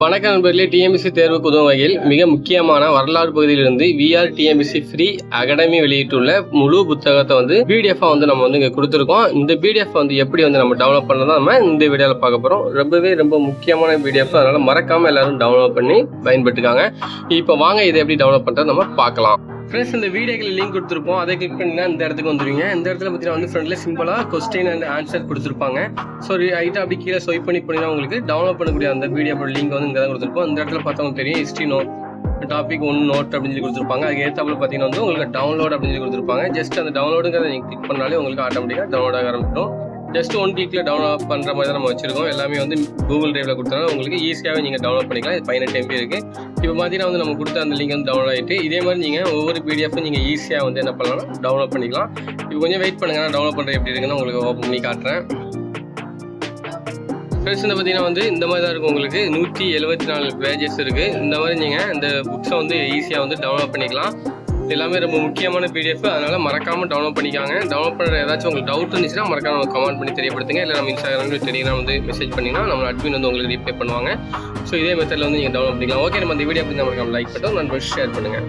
வணக்கம் நண்பர்களே டிஎம்பிசி தேர்வுக்கு உதவும் வகையில் மிக முக்கியமான வரலாறு பகுதியிலிருந்து விஆர் டிஎம்பிசி ஃப்ரீ அகாடமி வெளியிட்டுள்ள முழு புத்தகத்தை வந்து பிடிஎஃபாக வந்து நம்ம வந்து இங்கே கொடுத்துருக்கோம். இந்த பிடிஎஃப் வந்து எப்படி வந்து நம்ம டவுன்லோட் பண்ணதான் நம்ம இந்த வீடியோவில் பார்க்க போகிறோம் ரொம்பவே ரொம்ப முக்கியமான பிடிஎஃப் அதனால் மறக்காமல் எல்லாரும் டவுன்லோட் பண்ணி பயன்பட்டுக்காங்க இப்போ வாங்க இதை எப்படி டவுன்லோட் பண்ணுறது நம்ம பார்க்கலாம். ஃப்ரெண்ட்ஸ் இந்த வீடியோக்கு லிங்க் கொடுத்துருப்போம். அதை கிளிக் பண்ணினா இந்த இடத்துக்கு வந்துடுவீங்க இந்த இடத்துல பார்த்தீங்கன்னா வந்து ஃப்ரெண்ட்ல சிம்பிளாக கொஸ்டின் அண்ட் ஆன்சர் கொடுத்துருப்பாங்க. ஸோ ஹைட்டாக அப்படி கீழே ஸ்வைப் பண்ணி போனீங்கன்னா உங்களுக்கு டவுன்லோட் பண்ணக்கூடிய அந்த வீடியோ லிங்க் வந்து இங்கே தான் கொடுத்துருப்போம். இந்த இடத்துல பார்த்தவங்க தெரியும். History note topic one note அப்படின்னு சொல்லி கொடுத்துருப்பாங்க. அதுக்கு ஏற்றாப்புல பார்த்தீங்கன்னா வந்து உங்களுக்கு டவுன்லோட் அப்படின்னு சொல்லி கொடுத்துருப்பாங்க. ஜஸ்ட் அந்த டவுன்லோடுங்கிறத நீங்கள் கிளிக் பண்ணாலே உங்களுக்கு ஆட்டோமேட்டிக்காக டவுன்லோட் ஆக ஆரம்பிச்சிடும் ஜஸ்ட் ஒன் கிளிக்ல டவுன்லோட் பண்ணுற மாதிரி தான் நம்ம வச்சிருக்கோம். எல்லாமே வந்து கூகுள் டிரைவ்ல கொடுத்தனால உங்களுக்கு ஈஸியாகவே நீங்கள் டவுன்லோட் பண்ணிக்கலாம். பதினெட்டு எம்பி இருக்குது இப்போ பார்த்தீங்கன்னா வந்து நம்ம கொடுத்த அந்த லிங்க் வந்து டவுன்லோட் ஆகிட்டு இதே மாதிரி நீங்கள் ஒவ்வொரு பிடிஎஃப்பும் நீங்கள் ஈஸியாக வந்து என்ன பண்ணலாம் டவுன்லோட் பண்ணிக்கலாம். இப்போ கொஞ்சம் வெயிட் பண்ணுங்க நான் டவுன்லோட் பண்ணுறது எப்படி இருக்குன்னு உங்களுக்கு ஓப்பன் பண்ணி காட்டுறேன். ஃப்ரெண்ட்ஸ் வந்து பார்த்தீங்கன்னா வந்து இந்த மாதிரி தான் இருக்கும் உங்களுக்கு. நூற்றி எழுபத்தி நாலு பேஜஸ் இருக்குது இந்த மாதிரி நீங்கள் இந்த புக்ஸை வந்து ஈஸியாக வந்து டவுன்லோட் பண்ணிக்கலாம். எல்லாமே ரொம்ப முக்கியமான பிடிஎஃப் அதனால் மறக்காமல் டவுன்லோட் பண்ணிக்காங்க. டவுன்லோட் பண்ணுற ஏதாச்சும் உங்களுக்கு டவுட் இருந்துச்சுன்னா மறக்காம கமெண்ட் பண்ணி தெரியப்படுத்துங்க. இல்லை நம்ம இன்ஸ்டாகிராம் டெலிகிராம் வந்து மெசேஜ் பண்ணிங்கன்னா நம்ம அட்மின் வந்து உங்களுக்கு ரீப்ளை பண்ணுவாங்க. ஸோ இதே மெத்தடில் வந்து நீங்கள் டவுன்லோட் பண்ணிக்கலாம். ஓகே நம்ம இந்த வீடியோ அப்படி நம்ம லைக் பண்ணுறோம் நண்பர் ஷேர் பண்ணுங்கள்